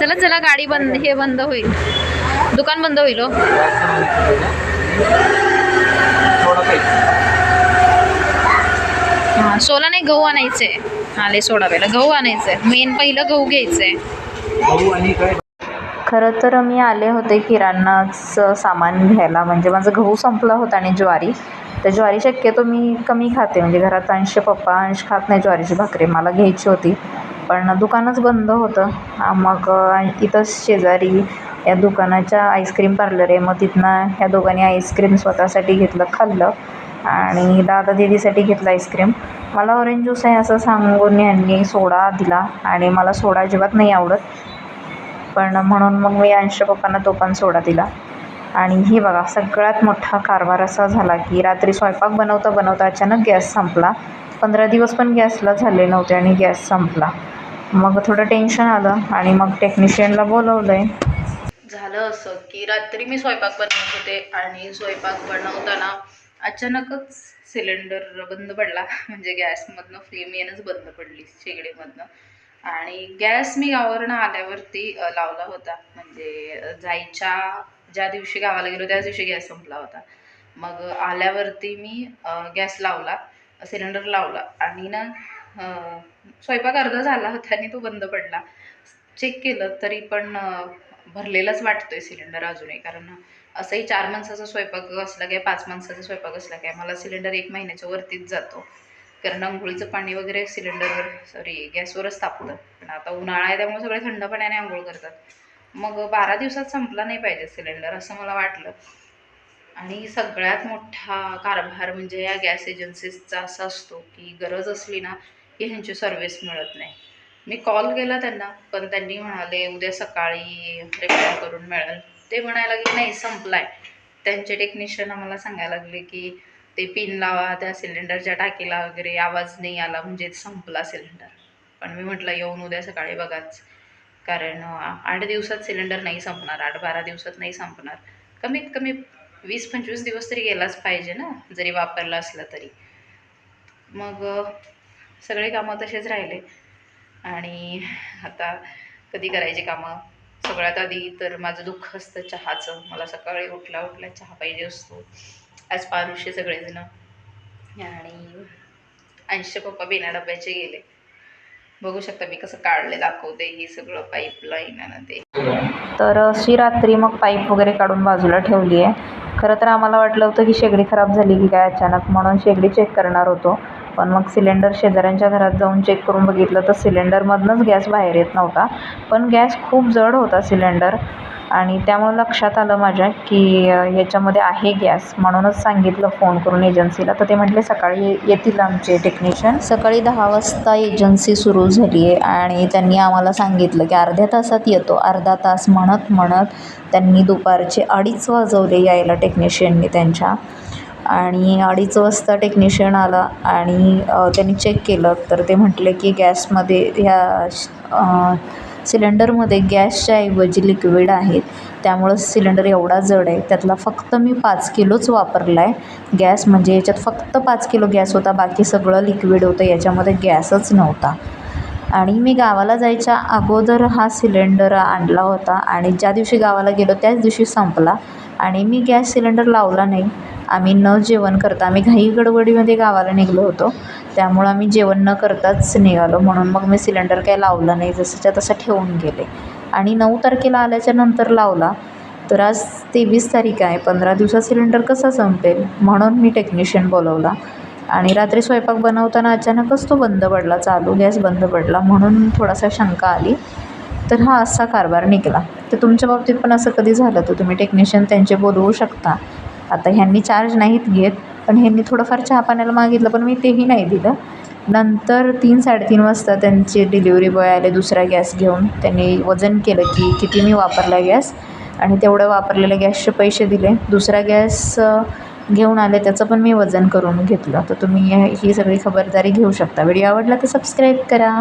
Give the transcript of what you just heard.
चला चला गाडी बंद हे बंद होईल. दुकान बंद होईल हो. हां सोला नाही गहू आणायचे आले सोडा पहिला. गहू आणायचे मेन पहिलं गहू घ्यायचं आहे खरं तर मी आले होते किराणाचं सामान घ्यायला. म्हणजे माझं गहू संपला होता आणि ज्वारी. तर ज्वारी शक्यतो मी कमी खाते. म्हणजे घरात अंश पप्पा अंश खात नाही ज्वारीची भाकरी. मला घ्यायची होती. पण दुकानच बंद होतं. मग इथंच शेजारी या दुकानाच्या आईस्क्रीम पार्लर आहे. मग तिथनं ह्या दोघांनी आईस्क्रीम स्वतःसाठी घेतलं खाल्लं. आणि दादा दीदीसाठी घेतलं आईस्क्रीम. मला ऑरेंज ज्यूस आहे असं सांगून यांनी सोडा दिला. आणि मला सोडा अजिबात नाही आवडत. पण म्हणून मग मी अंश पप्पांना तो पण सोडा दिला. आणि हे बघा सगळ्यात मोठा कारभार असा झाला की रात्री स्वयंपाक बनवता बनवता अचानक गॅस संपला. पंधरा दिवस पण गॅसला झाले नव्हते आणि गॅस संपला. मग थोडं टेन्शन आलं आणि मग टेक्निशियनला बोलवलं आहे झालं असं की रात्री मी स्वयंपाक बनवत होते आणि स्वयंपाक बनवताना अचानकच सिलेंडर बंद पडला. म्हणजे गॅसमधनं फ्लेम येणंच बंद पडली शेगडीमधनं. आणि गॅस मी गावावरनं आल्यावरती लावला होता. म्हणजे जायच्या ज्या दिवशी गावाला गेलो त्याच दिवशी गॅस संपला होता. मग आल्यावरती मी गॅस लावला सिलेंडर लावला आणि ना स्वयंपाक अर्धा झाला होता आणि तो बंद पडला. चेक केलं तरी पण भरलेलाच वाटतोय सिलेंडर अजूनही. कारण असंही चार माणसाचा स्वयंपाक असला काय पाच माणसाचा स्वयंपाक असला काय मला सिलेंडर एक महिन्याच्या वरतीच जातो. कारण आंघोळीचं पाणी वगैरे सिलेंडरवर सॉरी गॅसवरच तापतं. पण आता उन्हाळा आहे त्यामुळे सगळे थंड पाण्याने आंघोळ करतात. मग बारा दिवसात संपला नाही पाहिजे सिलेंडर असं मला वाटलं. आणि सगळ्यात मोठा कारभार म्हणजे या गॅस एजन्सीजचा असा असतो की गरज असली ना की ह्यांची सर्व्हिस मिळत नाही. मी कॉल केला त्यांना पण त्यांनी म्हणाले उद्या सकाळी रिपेअर करून मिळेल. ते म्हणायला लागले नाही संपलाय. त्यांचे टेक्निशियन आम्हाला सांगायला लागले की ते पिन लावा त्या सिलेंडरच्या टाकीला वगैरे आवाज नाही आला म्हणजे संपला सिलेंडर पण मी म्हटलं येऊन उद्या सकाळी बघाच कारण आठ दिवसात सिलेंडर नाही संपणार आठ बारा दिवसात नाही संपणार. कमीत कमी वीस पंचवीस दिवस तरी गेलाच पाहिजे ना जरी वापरला असला तरी. मग सगळे कामं तसेच राहिले. आणि आता कधी करायची कामं? सगळ्यात आधी तर माझं दुःख असतं चहाचं. मला सकाळी उठला उठला चहा पाहिजे असतो. आज पारुषे सगळेजण. आणि ऐंशी पप्पा बिना डब्याचे गेले. बघू शकता मी कसं काढले दाखवते. हे सगळं पाईपलाईन लाईन ते. तर अशी रात्री मग पाईप वगैरे काढून बाजूला ठेवली आहे खरं तर आम्हाला वाटलं होतं की शेगडी खराब झाली की काय अचानक म्हणून शेगडी चेक करणार होतो. पण मग सिलेंडर शेजाऱ्यांच्या घरात जाऊन चेक करून बघितलं तर सिलेंडरमधनंच गॅस बाहेर येत नव्हता. पण गॅस खूप जड होता सिलेंडर आणि त्यामुळं लक्षात आलं माझ्या की ह्याच्यामध्ये आहे गॅस. म्हणूनच सांगितलं फोन करून एजन्सीला. तर ते म्हटले सकाळी येतील आमचे टेक्निशियन. सकाळी दहा वाजता एजन्सी सुरू झाली आहे आणि त्यांनी आम्हाला सांगितलं की अर्ध्या तासात येतो. अर्धा तास म्हणत म्हणत त्यांनी दुपारचे अडीच वाजवले यायला टेक्निशियननी त्यांच्या. आणि अडीच वाजता टेक्निशियन आला आणि त्यांनी चेक केलं. तर ते म्हटले की गॅसमध्ये ह्या सिलेंडरमध्ये गॅसच्या ऐवजी लिक्विड आहेत. त्यामुळं सिलेंडर एवढा जड आहे. त्यातला फक्त मी पाच किलोच वापरला आहे गॅस म्हणजे याच्यात फक्त पाच किलो गॅस होता. बाकी सगळं लिक्विड होतं. याच्यामध्ये गॅसच नव्हता. आणि मी गावाला जायच्या अगोदर हा सिलेंडर आणला होता. आणि ज्या दिवशी गावाला गेलो त्याच दिवशी संपला. आणि मी गॅस सिलेंडर लावला नाही. आम्ही न जेवण करता आम्ही घाई गडबडीमध्ये गावाला निघलो होतो. त्यामुळं आम्ही जेवण न करताच निघालो. म्हणून मग मी सिलेंडर काही लावला नाही. जसंच्या तसं ठेवून गेले. आणि नऊ तारखेला आल्याच्यानंतर लावला. तर आज तेवीस तारीख आहे. पंधरा दिवसात सिलेंडर कसा संपेल? म्हणून मी टेक्निशियन बोलवला. आणि रात्री स्वयंपाक बनवताना अचानकच तो बंद पडला. चालू गॅस बंद पडला. म्हणून थोडासा शंका आली. तर हा असा कारभार निघाला. तर तुमच्या बाबतीत पण असं कधी झालं? तर तुम्ही टेक्निशियन त्यांचे बोलवू शकता. आता ह्यांनी चार्ज नाहीत घेत. पण ह्यांनी थोडंफार चहा पाण्याला मागितलं पण मी तेही नाही दिलं. नंतर तीन साडेतीन वाजता त्यांचे डिलिव्हरी बॉय आले दुसरा गॅस घेऊन. त्यांनी वजन केलं की किती मी वापरला गॅस. आणि तेवढं वापरलेल्या गॅसचे पैसे दिले. दुसरा गॅस घेऊन आले त्याचं पण मी वजन करून घेतलं. तर तुम्ही ही सगळी खबरदारी घेऊ शकता. व्हिडिओ आवडला तर सबस्क्राईब करा.